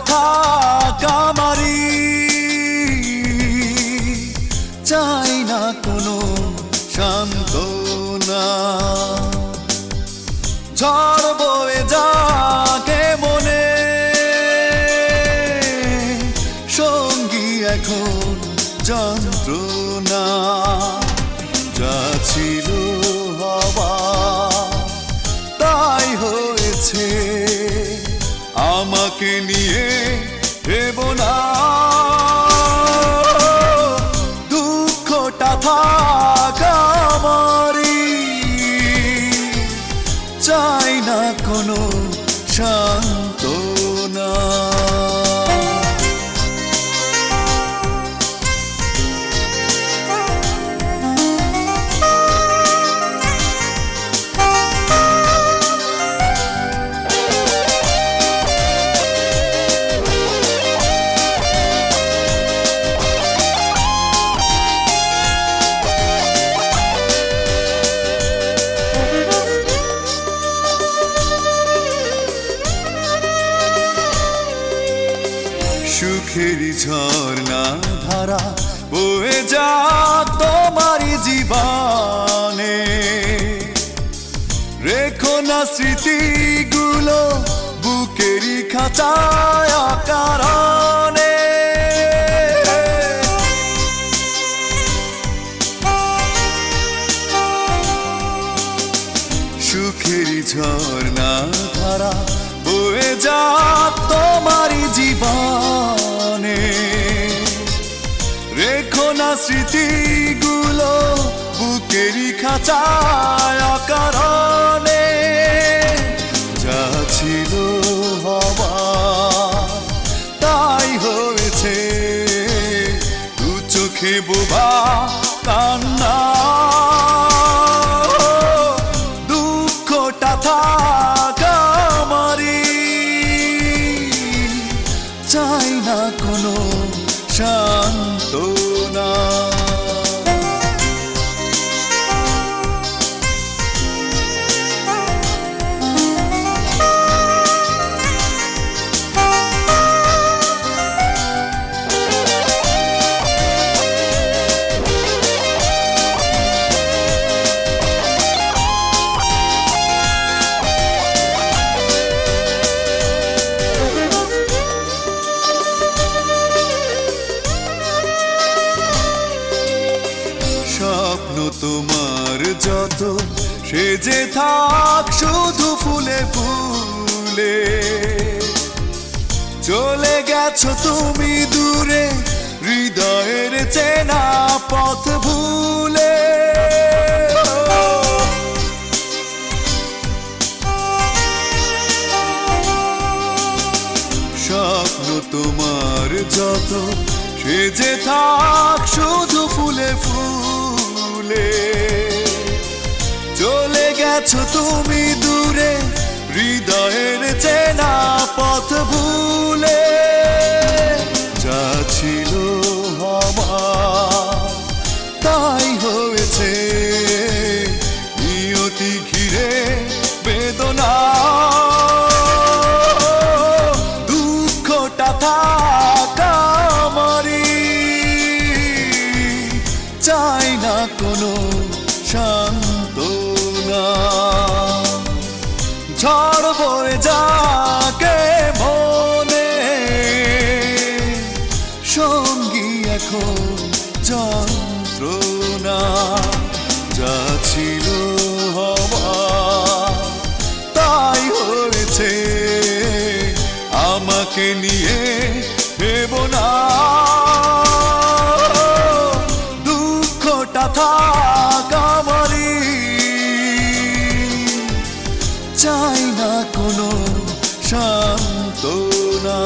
থাক আমারই। চাই না কোনো সান্ত্বনা। ঝড় বয়ে যাকে মনে। সঙ্গী এখন যন্ত্রণা। যা ছিল আমাকে নিয়ে ভেব না। দুঃখটা থাক আমারই। চাই না কোনো শান্তনা সুখেরই ঝর্ণা ধারা বয়ে যা তোমারই জীবনে। রেখো না স্মৃতিগুলো বুকেরই খাঁচায় কারণে সুখেরই ঝর্ণা ধারা বয়ে যা বুকেরই খাঁচায় অকারণে। যা ছিল হওয়া তাই হয়েছে। দু চোখে বোবা কান্না। দুঃখটা থাক আমারই। চাই না কোনো শান্তনা স্বপ্ন তোমার যত, সে যে থাক শুধু ফুলে ফুলে। চলে গেছো তুমি দূরে, হৃদয়ের চেনা পথ ভুলে। স্বপ্ন তোমার যত, সে যে থাক শুধু ফুলে ফুলে। গেছো তুমি দূরে, হৃদয়ের চেনা পথ ভুলে। যা ছিল হওয়া তাই হয়েছে। নিয়তি ঘিরে বেদনা। দুঃখটা থাক আমারই। চাই না কোনো এখন যন্ত্রণা যা ছিল হওয়া তাই হয়েছে। আমাকে নিয়ে ভেব না। দুঃখটা থাক আমারই। চাই না কোনো শান্তনা